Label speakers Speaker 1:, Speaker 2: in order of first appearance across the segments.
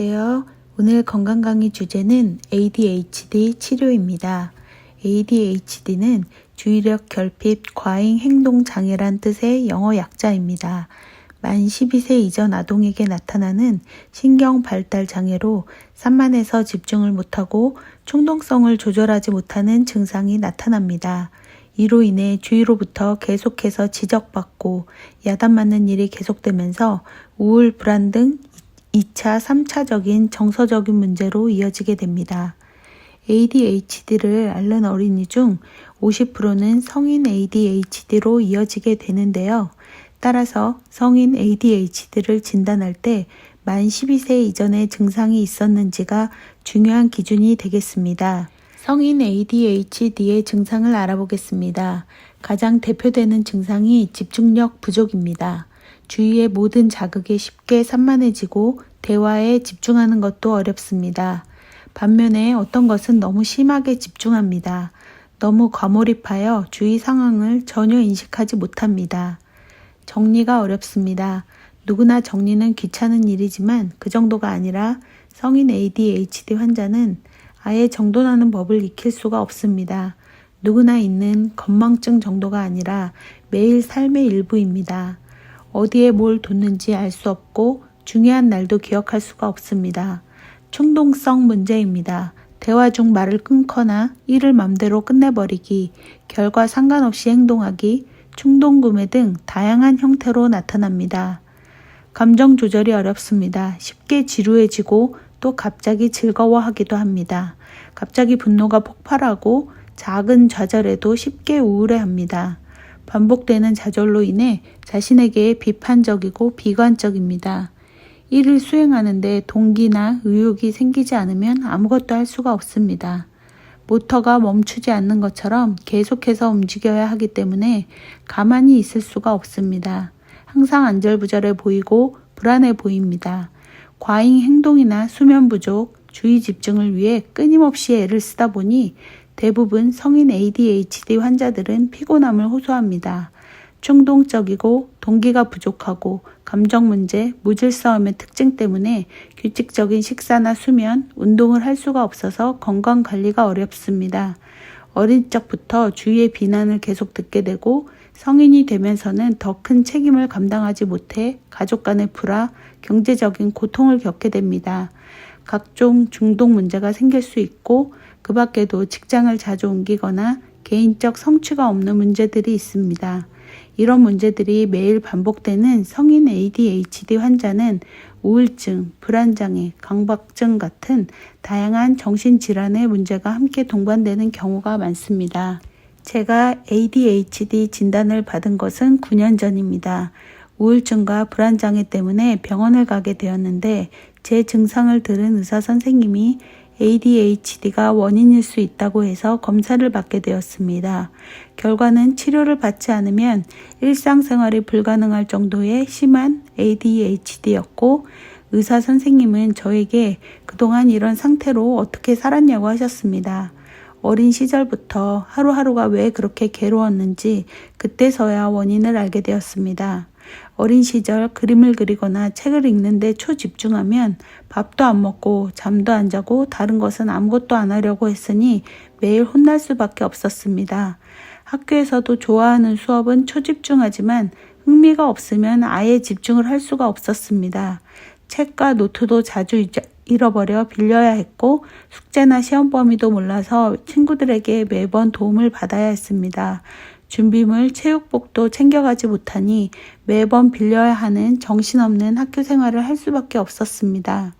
Speaker 1: 안녕하세요. 오늘 건강 강의 주제는 ADHD 치료입니다. ADHD는 주의력 결핍 과잉 행동 장애란 뜻의 영어 약자입니다. 만 12세 이전 아동에게 나타나는 신경 발달 장애로 산만해서 집중을 못하고 충동성을 조절하지 못하는 증상이 나타납니다. 이로 인해 주위로부터 계속해서 지적받고 야단맞는 일이 계속되면서 우울, 불안 등 2차, 3차적인 정서적인 문제로 이어지게 됩니다. ADHD를 앓는 어린이 중 50%는 성인 ADHD로 이어지게 되는데요. 따라서 성인 ADHD를 진단할 때 만 12세 이전에 증상이 있었는지가 중요한 기준이 되겠습니다. 성인 ADHD의 증상을 알아보겠습니다. 가장 대표되는 증상이 집중력 부족입니다. 주위의 모든 자극에 쉽게 산만해지고 대화에 집중하는 것도 어렵습니다. 반면에 어떤 것은 너무 심하게 집중합니다. 너무 과몰입하여 주위 상황을 전혀 인식하지 못합니다. 정리가 어렵습니다. 누구나 정리는 귀찮은 일이지만 그 정도가 아니라 성인 ADHD 환자는 아예 정돈하는 법을 익힐 수가 없습니다. 누구나 있는 건망증 정도가 아니라 매일 삶의 일부입니다. 어디에 뭘 뒀는지 알 수 없고 중요한 날도 기억할 수가 없습니다. 충동성 문제입니다. 대화 중 말을 끊거나 일을 맘대로 끝내버리기, 결과 상관없이 행동하기, 충동구매 등 다양한 형태로 나타납니다. 감정 조절이 어렵습니다. 쉽게 지루해지고 또 갑자기 즐거워하기도 합니다. 갑자기 분노가 폭발하고 작은 좌절에도 쉽게 우울해합니다. 반복되는 좌절로 인해 자신에게 비판적이고 비관적입니다. 일을 수행하는데 동기나 의욕이 생기지 않으면 아무것도 할 수가 없습니다. 모터가 멈추지 않는 것처럼 계속해서 움직여야 하기 때문에 가만히 있을 수가 없습니다. 항상 안절부절해 보이고 불안해 보입니다. 과잉 행동이나 수면 부족, 주의 집중을 위해 끊임없이 애를 쓰다 보니 대부분 성인 ADHD 환자들은 피곤함을 호소합니다. 충동적이고 동기가 부족하고 감정 문제, 무질서함의 특징 때문에 규칙적인 식사나 수면, 운동을 할 수가 없어서 건강 관리가 어렵습니다. 어린 적부터 주위의 비난을 계속 듣게 되고 성인이 되면서는 더 큰 책임을 감당하지 못해 가족 간의 불화, 경제적인 고통을 겪게 됩니다. 각종 중독 문제가 생길 수 있고 그 밖에도 직장을 자주 옮기거나 개인적 성취가 없는 문제들이 있습니다. 이런 문제들이 매일 반복되는 성인 ADHD 환자는 우울증, 불안장애, 강박증 같은 다양한 정신질환의 문제가 함께 동반되는 경우가 많습니다. 제가 ADHD 진단을 받은 것은 9년 전입니다. 우울증과 불안장애 때문에 병원을 가게 되었는데 제 증상을 들은 의사 선생님이 ADHD가 원인일 수 있다고 해서 검사를 받게 되었습니다. 결과는 치료를 받지 않으면 일상생활이 불가능할 정도의 심한 ADHD였고 의사 선생님은 저에게 그동안 이런 상태로 어떻게 살았냐고 하셨습니다. 어린 시절부터 하루하루가 왜 그렇게 괴로웠는지 그때서야 원인을 알게 되었습니다. 어린 시절 그림을 그리거나 책을 읽는데 초집중하면 밥도 안 먹고 잠도 안 자고 다른 것은 아무것도 안 하려고 했으니 매일 혼날 수밖에 없었습니다. 학교에서도 좋아하는 수업은 초집중하지만 흥미가 없으면 아예 집중을 할 수가 없었습니다. 책과 노트도 자주 잃어버려 빌려야 했고 숙제나 시험 범위도 몰라서 친구들에게 매번 도움을 받아야 했습니다. 준비물, 체육복도 챙겨가지 못하니 매번 빌려야 하는 정신없는 학교 생활을 할 수밖에 없었습니다.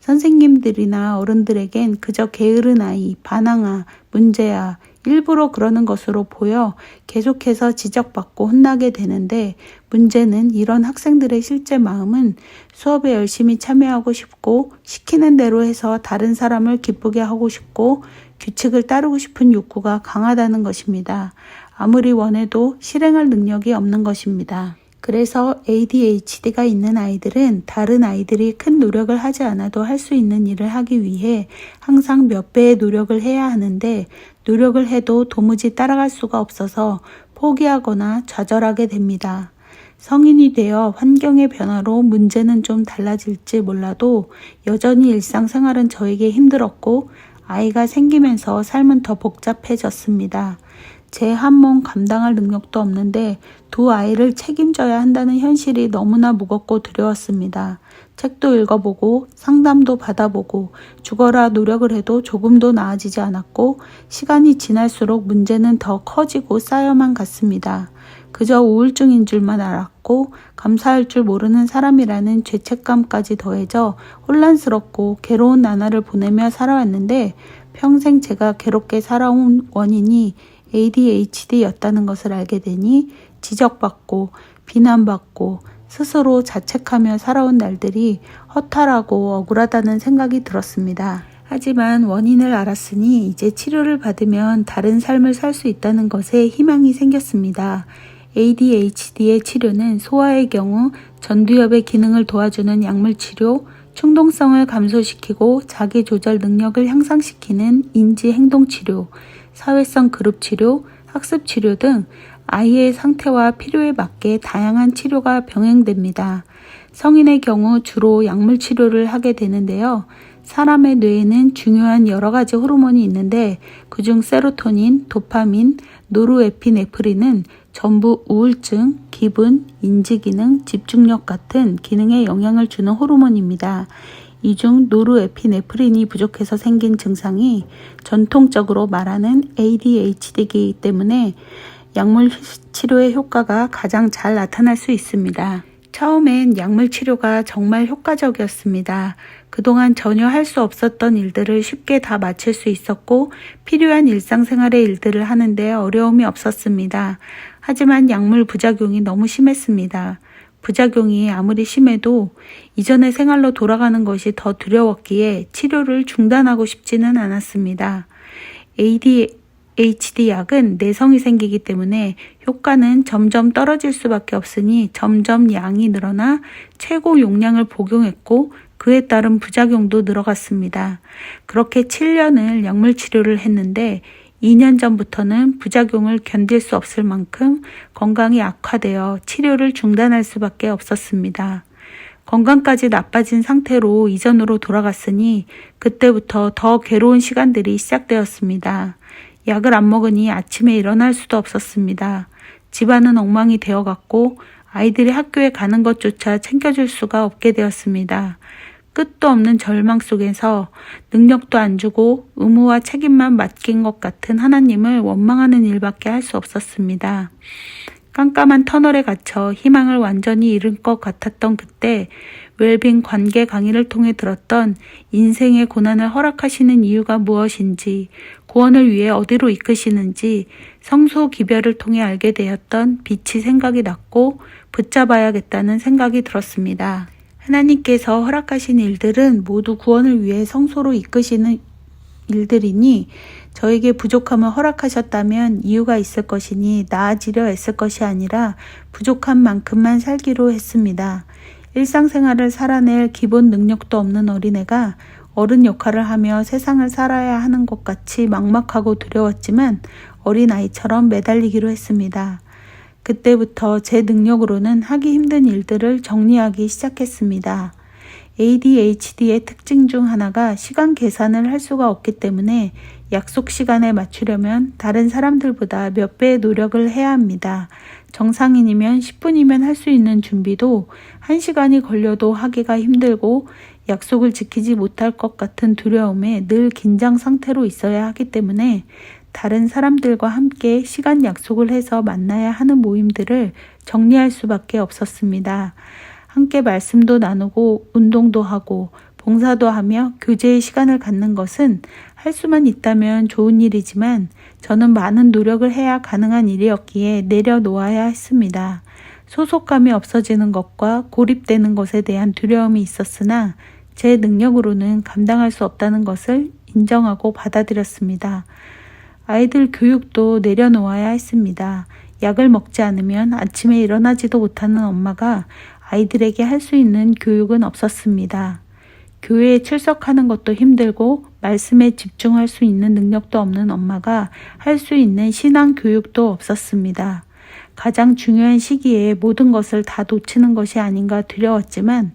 Speaker 1: 선생님들이나 어른들에겐 그저 게으른 아이, 반항아, 문제야, 일부러 그러는 것으로 보여 계속해서 지적받고 혼나게 되는데 문제는 이런 학생들의 실제 마음은 수업에 열심히 참여하고 싶고 시키는 대로 해서 다른 사람을 기쁘게 하고 싶고 규칙을 따르고 싶은 욕구가 강하다는 것입니다. 아무리 원해도 실행할 능력이 없는 것입니다. 그래서 ADHD가 있는 아이들은 다른 아이들이 큰 노력을 하지 않아도 할 수 있는 일을 하기 위해 항상 몇 배의 노력을 해야 하는데 노력을 해도 도무지 따라갈 수가 없어서 포기하거나 좌절하게 됩니다. 성인이 되어 환경의 변화로 문제는 좀 달라질지 몰라도 여전히 일상생활은 저에게 힘들었고 아이가 생기면서 삶은 더 복잡해졌습니다. 제 한 몸 감당할 능력도 없는데 두 아이를 책임져야 한다는 현실이 너무나 무겁고 두려웠습니다. 책도 읽어보고 상담도 받아보고 죽어라 노력을 해도 조금도 나아지지 않았고 시간이 지날수록 문제는 더 커지고 쌓여만 갔습니다. 그저 우울증인 줄만 알았고 감사할 줄 모르는 사람이라는 죄책감까지 더해져 혼란스럽고 괴로운 나날을 보내며 살아왔는데 평생 제가 괴롭게 살아온 원인이 ADHD였다는 것을 알게 되니 지적받고 비난받고 스스로 자책하며 살아온 날들이 허탈하고 억울하다는 생각이 들었습니다. 하지만 원인을 알았으니 이제 치료를 받으면 다른 삶을 살 수 있다는 것에 희망이 생겼습니다. ADHD의 치료는 소아의 경우 전두엽의 기능을 도와주는 약물 치료, 충동성을 감소시키고 자기 조절 능력을 향상시키는 인지 행동 치료, 사회성 그룹 치료, 학습 치료 등 아이의 상태와 필요에 맞게 다양한 치료가 병행됩니다. 성인의 경우 주로 약물 치료를 하게 되는데요. 사람의 뇌에는 중요한 여러 가지 호르몬이 있는데 그중 세로토닌, 도파민, 노르에피네프린은 전부 우울증, 기분, 인지 기능, 집중력 같은 기능에 영향을 주는 호르몬입니다. 이 중 노르에피네프린이 부족해서 생긴 증상이 전통적으로 말하는 ADHD이기 때문에 약물 치료의 효과가 가장 잘 나타날 수 있습니다. 처음엔 약물 치료가 정말 효과적이었습니다. 그동안 전혀 할 수 없었던 일들을 쉽게 다 마칠 수 있었고 필요한 일상생활의 일들을 하는데 어려움이 없었습니다. 하지만 약물 부작용이 너무 심했습니다. 부작용이 아무리 심해도 이전의 생활로 돌아가는 것이 더 두려웠기에 치료를 중단하고 싶지는 않았습니다. ADHD 약은 내성이 생기기 때문에 효과는 점점 떨어질 수밖에 없으니 점점 양이 늘어나 최고 용량을 복용했고 그에 따른 부작용도 늘어갔습니다. 그렇게 7년을 약물 치료를 했는데 2년 전부터는 부작용을 견딜 수 없을 만큼 건강이 악화되어 치료를 중단할 수밖에 없었습니다. 건강까지 나빠진 상태로 이전으로 돌아갔으니 그때부터 더 괴로운 시간들이 시작되었습니다. 약을 안 먹으니 아침에 일어날 수도 없었습니다. 집안은 엉망이 되어갔고 아이들이 학교에 가는 것조차 챙겨줄 수가 없게 되었습니다. 끝도 없는 절망 속에서 능력도 안 주고 의무와 책임만 맡긴 것 같은 하나님을 원망하는 일밖에 할 수 없었습니다. 깜깜한 터널에 갇혀 희망을 완전히 잃은 것 같았던 그때 웰빙 관계 강의를 통해 들었던 인생의 고난을 허락하시는 이유가 무엇인지 구원을 위해 어디로 이끄시는지 성소 기별을 통해 알게 되었던 빛이 생각이 났고 붙잡아야겠다는 생각이 들었습니다. 하나님께서 허락하신 일들은 모두 구원을 위해 성소로 이끄시는 일들이니 저에게 부족함을 허락하셨다면 이유가 있을 것이니 나아지려 애쓸 것이 아니라 부족한 만큼만 살기로 했습니다. 일상생활을 살아낼 기본 능력도 없는 어린애가 어른 역할을 하며 세상을 살아야 하는 것 같이 막막하고 두려웠지만 어린아이처럼 매달리기로 했습니다. 그때부터 제 능력으로는 하기 힘든 일들을 정리하기 시작했습니다. ADHD의 특징 중 하나가 시간 계산을 할 수가 없기 때문에 약속 시간에 맞추려면 다른 사람들보다 몇 배의 노력을 해야 합니다. 정상인이면 10분이면 할 수 있는 준비도 1시간이 걸려도 하기가 힘들고 약속을 지키지 못할 것 같은 두려움에 늘 긴장 상태로 있어야 하기 때문에 다른 사람들과 함께 시간 약속을 해서 만나야 하는 모임들을 정리할 수밖에 없었습니다. 함께 말씀도 나누고 운동도 하고 봉사도 하며 교제의 시간을 갖는 것은 할 수만 있다면 좋은 일이지만 저는 많은 노력을 해야 가능한 일이었기에 내려놓아야 했습니다. 소속감이 없어지는 것과 고립되는 것에 대한 두려움이 있었으나 제 능력으로는 감당할 수 없다는 것을 인정하고 받아들였습니다. 아이들 교육도 내려놓아야 했습니다. 약을 먹지 않으면 아침에 일어나지도 못하는 엄마가 아이들에게 할 수 있는 교육은 없었습니다. 교회에 출석하는 것도 힘들고 말씀에 집중할 수 있는 능력도 없는 엄마가 할 수 있는 신앙 교육도 없었습니다. 가장 중요한 시기에 모든 것을 다 놓치는 것이 아닌가 두려웠지만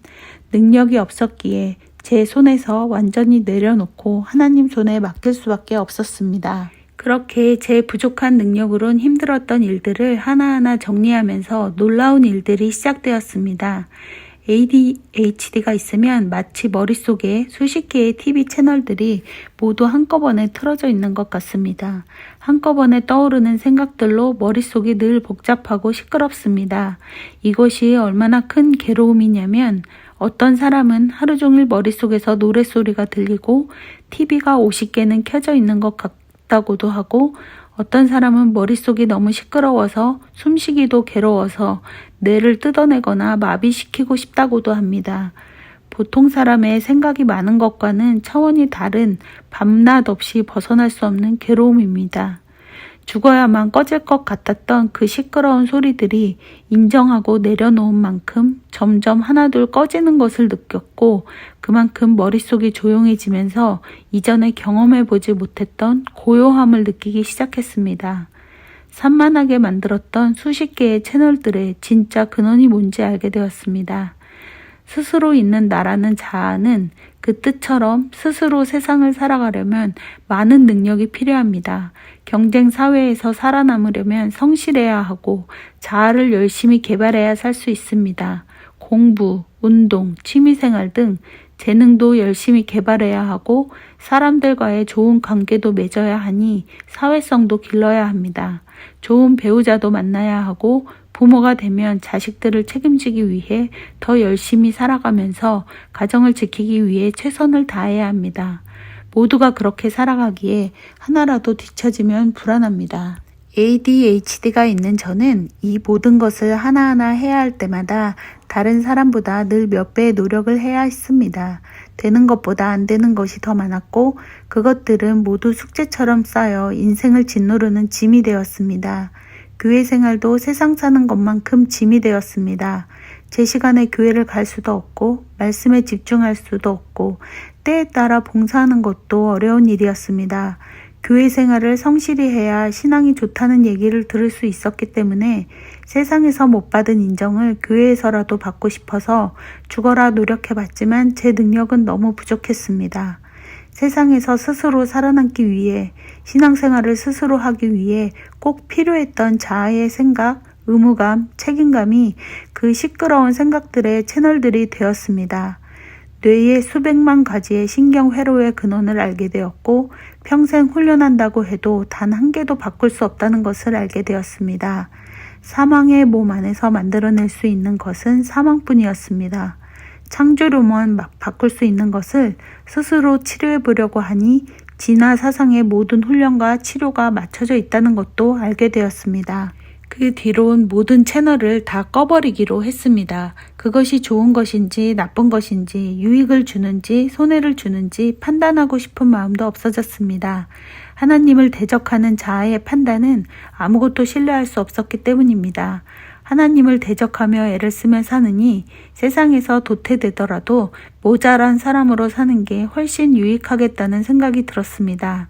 Speaker 1: 능력이 없었기에 제 손에서 완전히 내려놓고 하나님 손에 맡길 수밖에 없었습니다. 그렇게 제 부족한 능력으론 힘들었던 일들을 하나하나 정리하면서 놀라운 일들이 시작되었습니다. ADHD가 있으면 마치 머릿속에 수십 개의 TV 채널들이 모두 한꺼번에 틀어져 있는 것 같습니다. 한꺼번에 떠오르는 생각들로 머릿속이 늘 복잡하고 시끄럽습니다. 이것이 얼마나 큰 괴로움이냐면 어떤 사람은 하루 종일 머릿속에서 노랫소리가 들리고 TV가 50개는 켜져 있는 것 같 다고도 하고 어떤 사람은 머릿속이 너무 시끄러워서 숨쉬기도 괴로워서 뇌를 뜯어내거나 마비시키고 싶다고도 합니다. 보통 사람의 생각이 많은 것과는 차원이 다른 밤낮 없이 벗어날 수 없는 괴로움입니다. 죽어야만 꺼질 것 같았던 그 시끄러운 소리들이 인정하고 내려놓은 만큼 점점 하나둘 꺼지는 것을 느꼈고 그만큼 머릿속이 조용해지면서 이전에 경험해 보지 못했던 고요함을 느끼기 시작했습니다. 산만하게 만들었던 수십 개의 채널들의 진짜 근원이 뭔지 알게 되었습니다. 스스로 있는 나라는 자아는 그 뜻처럼 스스로 세상을 살아가려면 많은 능력이 필요합니다. 경쟁 사회에서 살아남으려면 성실해야 하고 자아를 열심히 개발해야 살 수 있습니다. 공부, 운동, 취미생활 등 재능도 열심히 개발해야 하고 사람들과의 좋은 관계도 맺어야 하니 사회성도 길러야 합니다. 좋은 배우자도 만나야 하고 부모가 되면 자식들을 책임지기 위해 더 열심히 살아가면서 가정을 지키기 위해 최선을 다해야 합니다. 모두가 그렇게 살아가기에 하나라도 뒤처지면 불안합니다. ADHD가 있는 저는 이 모든 것을 하나하나 해야 할 때마다 다른 사람보다 늘 몇 배의 노력을 해야 했습니다. 되는 것보다 안 되는 것이 더 많았고 그것들은 모두 숙제처럼 쌓여 인생을 짓누르는 짐이 되었습니다. 교회 생활도 세상 사는 것만큼 짐이 되었습니다. 제 시간에 교회를 갈 수도 없고 말씀에 집중할 수도 없고 때에 따라 봉사하는 것도 어려운 일이었습니다. 교회 생활을 성실히 해야 신앙이 좋다는 얘기를 들을 수 있었기 때문에 세상에서 못 받은 인정을 교회에서라도 받고 싶어서 죽어라 노력해 봤지만 제 능력은 너무 부족했습니다. 세상에서 스스로 살아남기 위해 신앙생활을 스스로 하기 위해 꼭 필요했던 자아의 생각, 의무감, 책임감이 그 시끄러운 생각들의 채널들이 되었습니다. 뇌의 수백만 가지의 신경 회로의 근원을 알게 되었고 평생 훈련한다고 해도 단 한 개도 바꿀 수 없다는 것을 알게 되었습니다. 사망의 몸 안에서 만들어낼 수 있는 것은 사망뿐이었습니다. 창조로만 막 바꿀 수 있는 것을 스스로 치료해 보려고 하니 진화 사상의 모든 훈련과 치료가 맞춰져 있다는 것도 알게 되었습니다. 그 뒤로는 모든 채널을 다 꺼버리기로 했습니다. 그것이 좋은 것인지 나쁜 것인지 유익을 주는지 손해를 주는지 판단하고 싶은 마음도 없어졌습니다. 하나님을 대적하는 자아의 판단은 아무것도 신뢰할 수 없었기 때문입니다. 하나님을 대적하며 애를 쓰며 사느니 세상에서 도태되더라도 모자란 사람으로 사는 게 훨씬 유익하겠다는 생각이 들었습니다.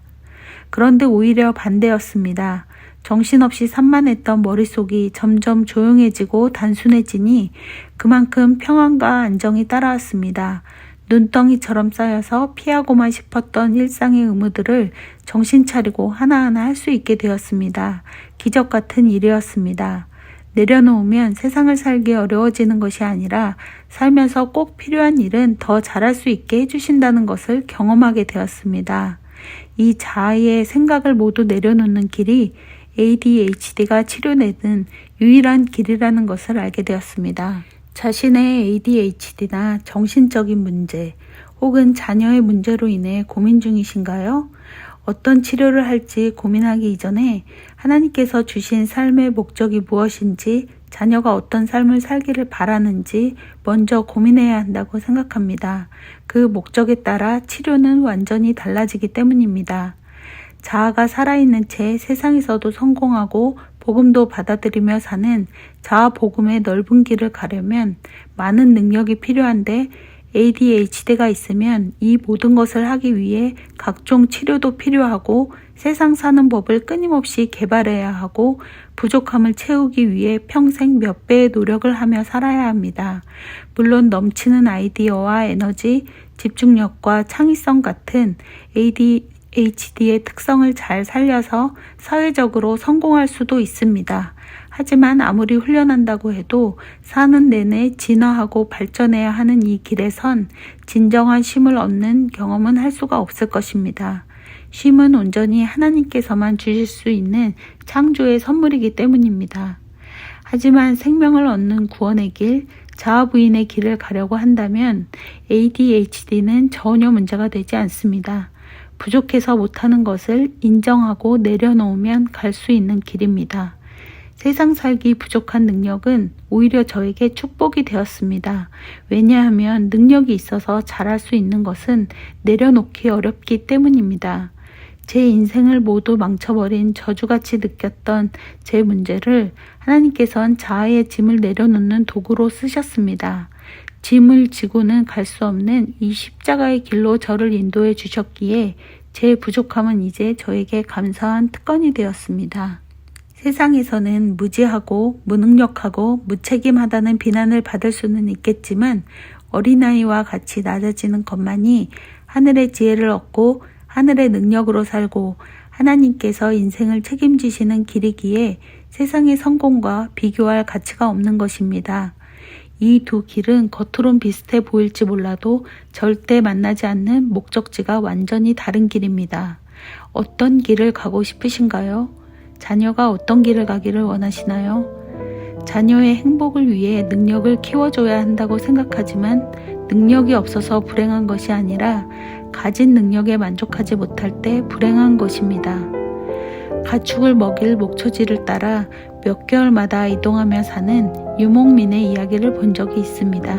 Speaker 1: 그런데 오히려 반대였습니다. 정신없이 산만했던 머릿속이 점점 조용해지고 단순해지니 그만큼 평안과 안정이 따라왔습니다. 눈덩이처럼 쌓여서 피하고만 싶었던 일상의 의무들을 정신 차리고 하나하나 할 수 있게 되었습니다. 기적 같은 일이었습니다. 내려놓으면 세상을 살기 어려워지는 것이 아니라 살면서 꼭 필요한 일은 더 잘할 수 있게 해주신다는 것을 경험하게 되었습니다. 이 자아의 생각을 모두 내려놓는 길이 ADHD가 치료내는 유일한 길이라는 것을 알게 되었습니다. 자신의 ADHD나 정신적인 문제 혹은 자녀의 문제로 인해 고민 중이신가요? 어떤 치료를 할지 고민하기 이전에 하나님께서 주신 삶의 목적이 무엇인지 자녀가 어떤 삶을 살기를 바라는지 먼저 고민해야 한다고 생각합니다. 그 목적에 따라 치료는 완전히 달라지기 때문입니다. 자아가 살아있는 채 세상에서도 성공하고 복음도 받아들이며 사는 자아 복음의 넓은 길을 가려면 많은 능력이 필요한데 ADHD가 있으면 이 모든 것을 하기 위해 각종 치료도 필요하고 세상 사는 법을 끊임없이 개발해야 하고 부족함을 채우기 위해 평생 몇 배의 노력을 하며 살아야 합니다. 물론 넘치는 아이디어와 에너지, 집중력과 창의성 같은 ADHD의 특성을 잘 살려서 사회적으로 성공할 수도 있습니다. 하지만 아무리 훈련한다고 해도 사는 내내 진화하고 발전해야 하는 이 길에선 진정한 쉼을 얻는 경험은 할 수가 없을 것입니다. 쉼은 온전히 하나님께서만 주실 수 있는 창조의 선물이기 때문입니다. 하지만 생명을 얻는 구원의 길, 자아 부인의 길을 가려고 한다면 ADHD는 전혀 문제가 되지 않습니다. 부족해서 못하는 것을 인정하고 내려놓으면 갈 수 있는 길입니다. 세상 살기 부족한 능력은 오히려 저에게 축복이 되었습니다. 왜냐하면 능력이 있어서 잘할 수 있는 것은 내려놓기 어렵기 때문입니다. 제 인생을 모두 망쳐버린 저주같이 느꼈던 제 문제를 하나님께선 자아의 짐을 내려놓는 도구로 쓰셨습니다. 짐을 지고는 갈 수 없는 이 십자가의 길로 저를 인도해 주셨기에 제 부족함은 이제 저에게 감사한 특권이 되었습니다. 세상에서는 무지하고 무능력하고 무책임하다는 비난을 받을 수는 있겠지만 어린아이와 같이 낮아지는 것만이 하늘의 지혜를 얻고 하늘의 능력으로 살고 하나님께서 인생을 책임지시는 길이기에 세상의 성공과 비교할 가치가 없는 것입니다. 이 두 길은 겉으론 비슷해 보일지 몰라도 절대 만나지 않는 목적지가 완전히 다른 길입니다. 어떤 길을 가고 싶으신가요? 자녀가 어떤 길을 가기를 원하시나요? 자녀의 행복을 위해 능력을 키워줘야 한다고 생각하지만 능력이 없어서 불행한 것이 아니라 가진 능력에 만족하지 못할 때 불행한 것입니다. 가축을 먹일 목초지를 따라 몇 개월마다 이동하며 사는 유목민의 이야기를 본 적이 있습니다.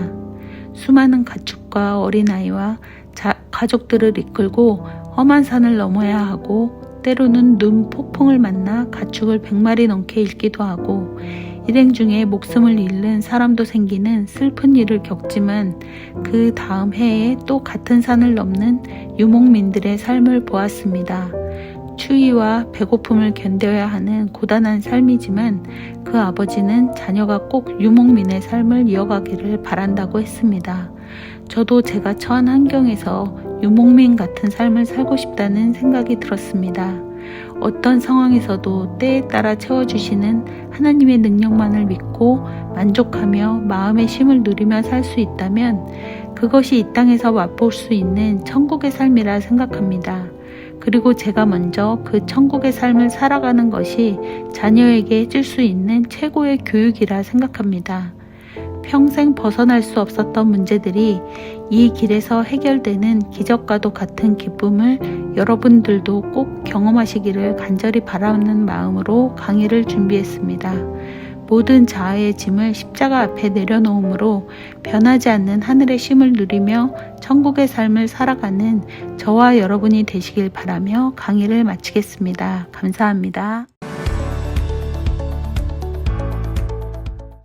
Speaker 1: 수많은 가축과 어린아이와 자, 가족들을 이끌고 험한 산을 넘어야 하고 때로는 눈 폭풍을 만나 가축을 100마리 넘게 잃기도 하고 일행 중에 목숨을 잃는 사람도 생기는 슬픈 일을 겪지만 그 다음 해에 또 같은 산을 넘는 유목민들의 삶을 보았습니다. 추위와 배고픔을 견뎌야 하는 고단한 삶이지만 그 아버지는 자녀가 꼭 유목민의 삶을 이어가기를 바란다고 했습니다. 저도 제가 처한 환경에서 유목민 같은 삶을 살고 싶다는 생각이 들었습니다. 어떤 상황에서도 때에 따라 채워주시는 하나님의 능력만을 믿고 만족하며 마음의 쉼을 누리며 살 수 있다면 그것이 이 땅에서 맛볼 수 있는 천국의 삶이라 생각합니다. 그리고 제가 먼저 그 천국의 삶을 살아가는 것이 자녀에게 해줄 수 있는 최고의 교육이라 생각합니다. 평생 벗어날 수 없었던 문제들이 이 길에서 해결되는 기적과도 같은 기쁨을 여러분들도 꼭 경험하시기를 간절히 바라는 마음으로 강의를 준비했습니다. 모든 자아의 짐을 십자가 앞에 내려놓음으로 변하지 않는 하늘의 쉼을 누리며 천국의 삶을 살아가는 저와 여러분이 되시길 바라며 강의를 마치겠습니다. 감사합니다.